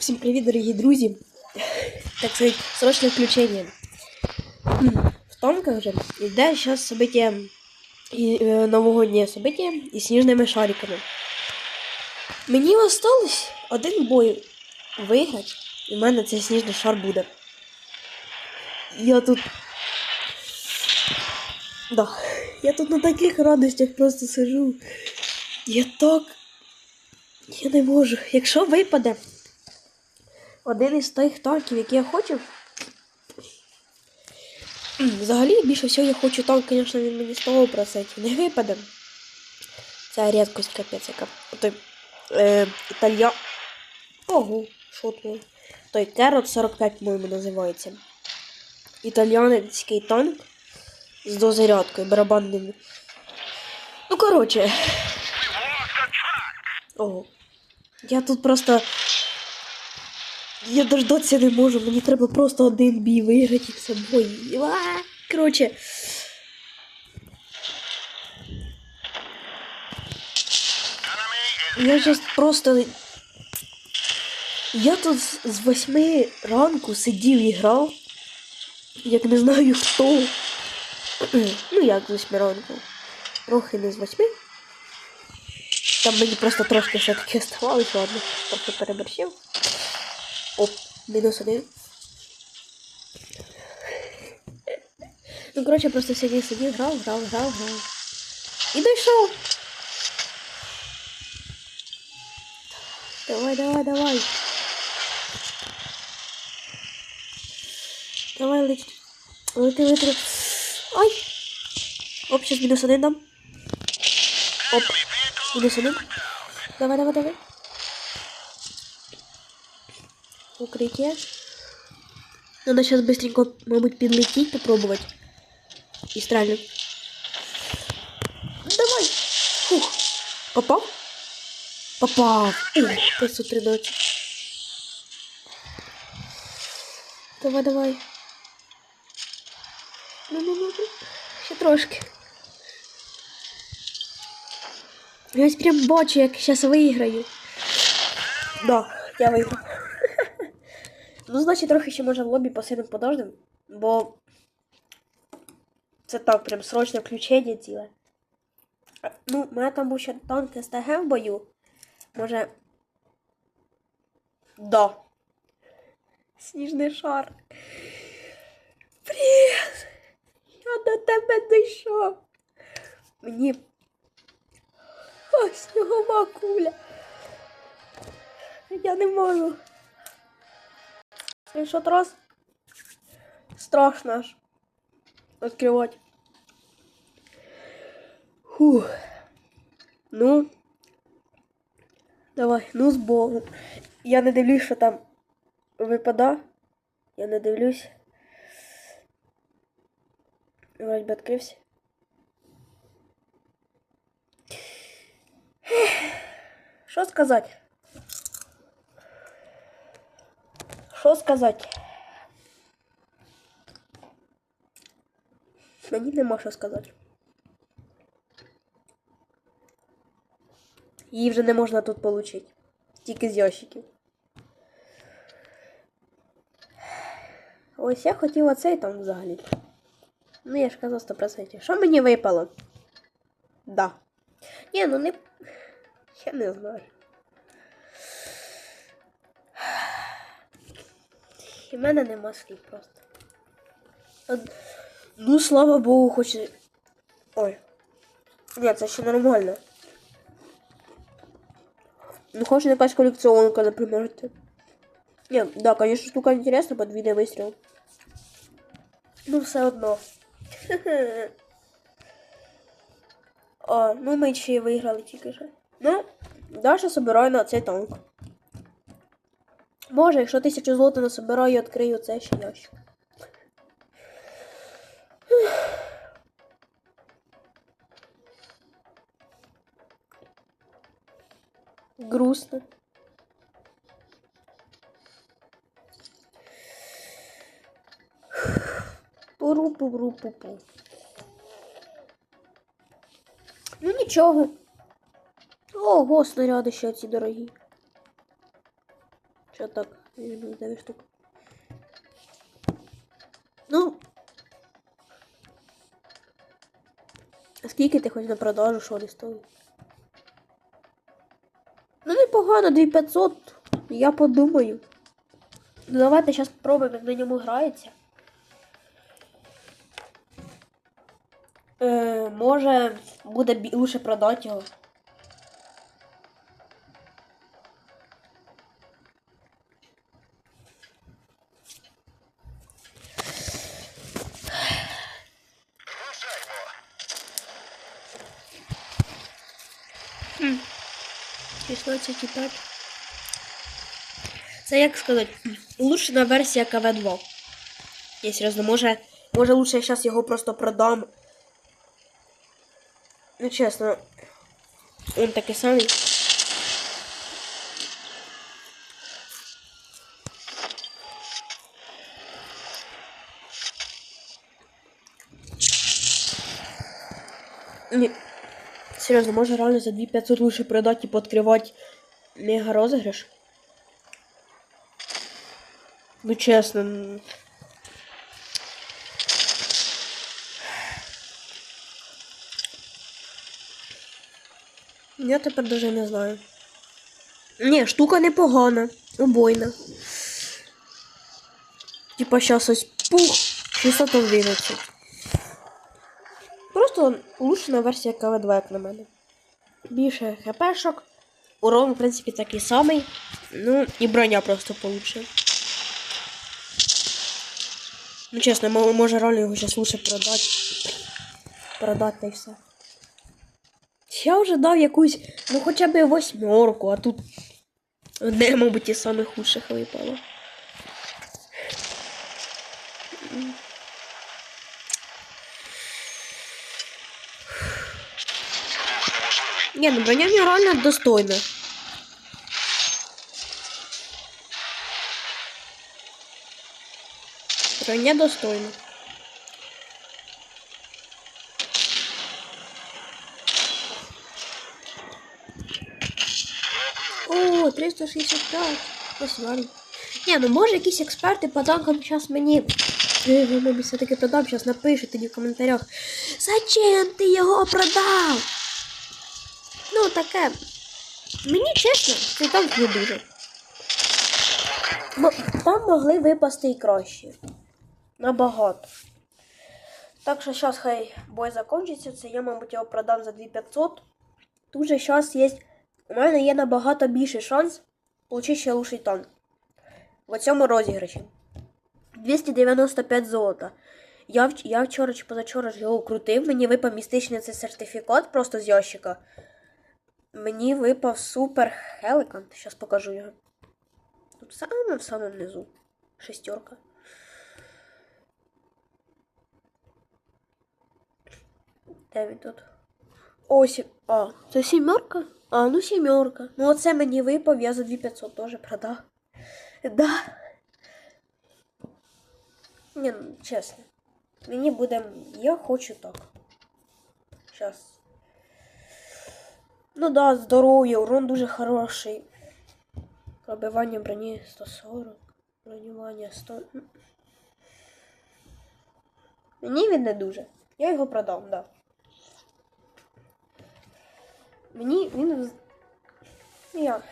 Всем привет, дорогие друзья. Так сказать, срочное включение. В танках же йде зараз событие і, е, новогоднє событие із сніжними шариками. Мені осталось один бой виграти, і в мене цей сніжний шар буде. Я тут. Да. Я тут на таких радостях просто сижу. Я так. Я не можу. Якщо випаде один із тих танків, які я хочу. Взагалі, більше всього я хочу танк, звісно, він мені 100% не випаде. Це рідкость капець, яка. Той е, італія. Ого, що тут? Той Керот 45, по-моєму, називається. Італіянський танк з дозарядкою, барабанними. Ну, коротше. Ого. Я тут просто. Я дождатися не можу, мені треба просто один бій виграти і все бой. Коротше. Я зараз просто. Я тут з- восьми ранку сидів і грав. Як не знаю хто. Ну як з восьми ранку. Трохи не з восьми. Там мені просто трошки ще таке оставалось, ладно, трохи переборщив. Оп, мінус один. Ну, коротше, просто сидів, сидів, грав, грав, грав, грав. І дійшов. Давай, давай, давай. Давай, лети. Лети, лети. Ай! Оп, сейчас мінус один дам. Оп. Мінус один. Давай, давай, давай. Укрытие. Надо сейчас быстренько, мабуть, підлетіть, попробовать. І стрельнуть. Давай! Фух. Попав? Попав. Ух, 513. Давай, давай. Ну, ну, ну, ну. Ще трошки. Я ось прям бачу, як зараз виграю. Да, я виграв. Ну, значить, трохи ще може в лобі посидимо подождем, бо це так, прям срочне включення ціле. Ну, у мене там був ще танк СТГ в бою. Може. Да. Сніжний шар. Привіт! Я до тебе дійшов. Мені. Ось снігова куля. Я не можу. І що раз? Страшно аж. Відкривати. Фух. Ну. Давай, ну з Богом. Я не дивлюсь, що там випада. Я не дивлюсь. Вроді би відкрився. Що сказати? Що сказати? Мені нема що сказати. Її вже не можна тут отримати. Тільки з ящиків. Ось я хотіла цей там взагалі. Ну, я ж казав 100%. Що мені випало? Да. Ні, ну не. Я не знаю. І в мене нема слів просто. Ну, слава Богу, хоч. Ой. Ні, це ще нормально. Ну, хоч якась колекціонка, наприклад. Ні, да, конечно, штука интересна, подвійний вистріл. Ну, все одно. О, ну ми ще виграли тільки що. Ну, Даша собираю на цей танк. Може, якщо тисячу злотих насобираю, відкрию цей ще ящик. Грустно. Пуру-пуру-пу-пу. Ну нічого. Ого, снаряди ще ці дорогі. Що так? Мінус 9 штук. Ну. А скільки ти хоч на продажу, що вони стоять? Ну, непогано, 2500. Я подумаю. Ну, давайте зараз спробуємо, як на ньому грається. Е, може, буде лучше продати його. 16,5. Це як сказати, улучшена версія КВ2. Я серйозно, може, може лучше я зараз його просто продам. Ну чесно. Він такий самий. Ні. Серйозно, може реально за 2500 лучше продати і пооткривати мега розіграш? Ну чесно. м. Я тепер даже не знаю. Ні, штука непогана, убойна. Типа щас ось пух, 611. Улучшена версія КВ2, як на мене. Більше хпшок. Урон, в принципі, такий самий. Ну, і броня просто получше. Ну, чесно, може реально його зараз лучше продати. Продати й все. Я вже дав якусь, ну хоча б восьмерку, а тут одне, мабуть, із самих худших випало. Ні, ну броня в нього реально достойна. Броня достойна. О, 365. Посмотрим. Ні, ну може якісь експерти по танкам зараз мені. Я його, мабуть, все-таки продам, зараз напишуть тоді в коментарях. Зачем ти його продав? Ну, таке. Мені чесно, цей не дуже. Мо- Там могли випасти і кращі. Набагато. Так що зараз хай бой закінчиться. Це я, мабуть, його продам за 2500. Тут же зараз є. У мене є набагато більший шанс отримати ще лучший танк. В цьому розіграші. 295 золота. Я, я вчора чи позавчора його крутив, мені випав містичний цей сертифікат просто з ящика. Мені випав супер Хеликант. Зараз покажу його. Тут саме в самому низу. Шестерка. Де він тут? Ось. А, це сімерка? А, ну сімерка. Ну оце мені випав, я за 2500 теж продав. Да. Ні, ну, чесно. Мені буде. Я хочу так. Щас. Ну да, здоров'я, урон дуже хороший. Пробивання броні 140. Бронювання 100. Мені він не дуже. Я його продам, да. Мені він. Я.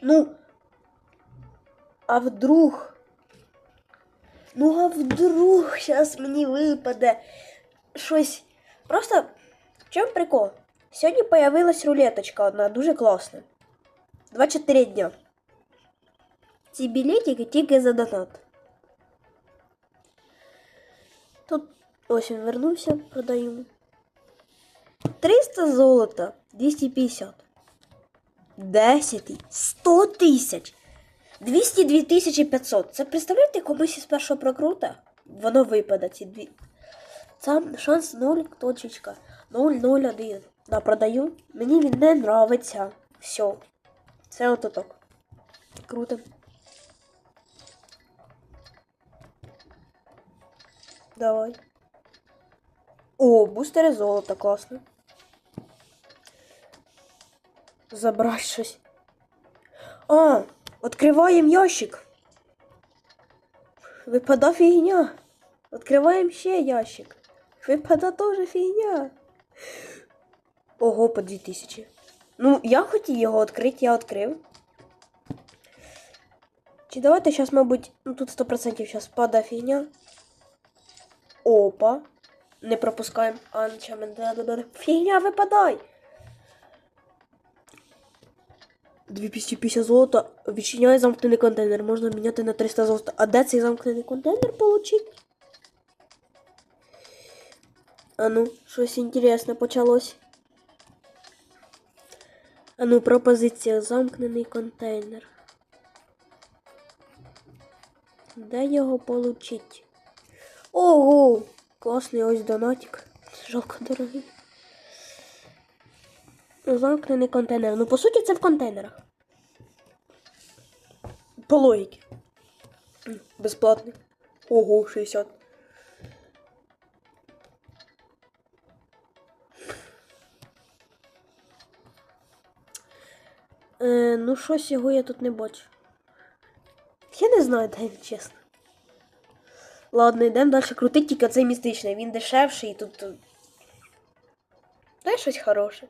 Ну. А вдруг. Ну, а вдруг зараз мені випаде щось. Просто чому прикол? Сьогодні появилась рулеточка одна, дуже класна. 24 дня. Ці білетики тільки за донат. Тут ось він вернувся, продаємо. 300 золота, 250. 10, 100 тисяч. 202 тисячі 500. Це представляєте комусь із першого прокрута? Воно випаде ці дві. Там шанс 0, точечка. 001. Да, продаю. Мені він не нравиться. Все. Це ототок. Круто. Давай. О, бустери золота, класно. Забрать щось. А, відкриваємо ящик. Випада фігня. Відкриваємо ще ящик. Випада теж фігня. Ого, по 2000. Ну, я хотів його відкрити, я відкрив. Чи давайте зараз, мабуть, ну тут 100% зараз пада фігня. Опа. Не пропускаємо. Анчамен. Фігня, випадай. 250 золота. Відчиняє замкнений контейнер. Можна міняти на 300 золота. А де цей замкнений контейнер получить? А ну, щось інтересне почалось. А ну, пропозиція. Замкнений контейнер. Де його получить? Ого! Класний ось донатик. Жалко дорогий. Замкнений контейнер. Ну, по суті, це в контейнерах. По логіки. Безплатний. Ого, 60. Е, ну, щось його я тут не бачу. Я не знаю, де він, чесно. Ладно, йдемо далі крутить, тільки цей містичний. Він дешевший і тут. е, Дай щось хороше.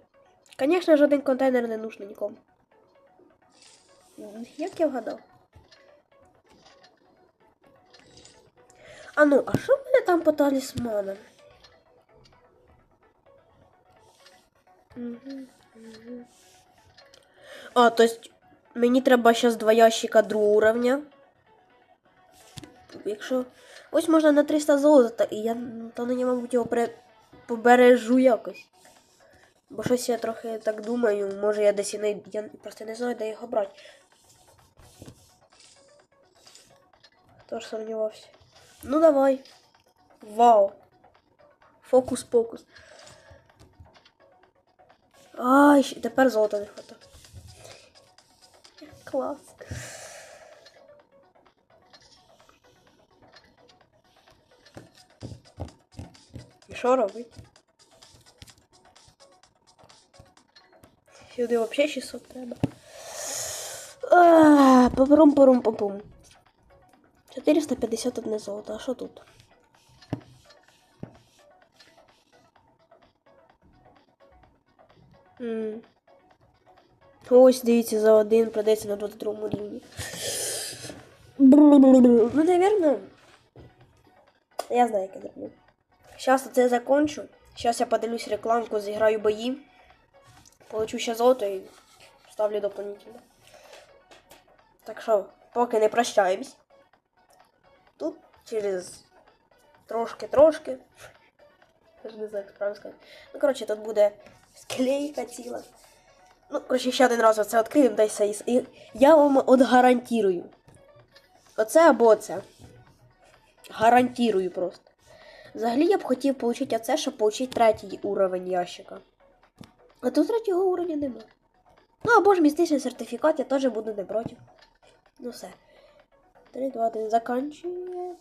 Звісно, жоден контейнер не нужен нікому. Як я вгадав? А ну, а що в мене там по талісманам? Мгм, мгм. А, то есть мені треба зараз два ящика другого уровня. Якщо. Ось можна на 300 золота, і я то на мабуть, його пере... побережу якось. Бо щось я трохи так думаю, може я десь і не. Я просто не знаю, де його брати. Хто ж сумнівався? Ну давай. Вау. Фокус-покус. Ай, тепер золота не хватає. Клас. І що робить? Сюди взагалі 600 треба. А, Папарум парум папум. 451 золото. А що тут? Ось, дивіться, за один продається на 22 рівні. Ну, наверное. Я знаю, як я зроблю. Зараз це закончу. Зараз я подивлюсь рекламку, зіграю бої. Получу ще золото і ставлю дополнительно. Так що, поки не прощаємось. Тут через трошки-трошки. Не знаю, як правильно сказати. Ну, коротше, тут буде склейка ціла. Ну, коротше, ще один раз оце відкриємо, дай сейс. І я вам от гарантірую. Оце або оце. Гарантірую просто. Взагалі я б хотів отримати оце, щоб отримати третій уровень ящика. А тут третього уровня немає. Ну або ж містичний сертифікат, я теж буду не проти. Ну все. 3, 2, 1, заканчує.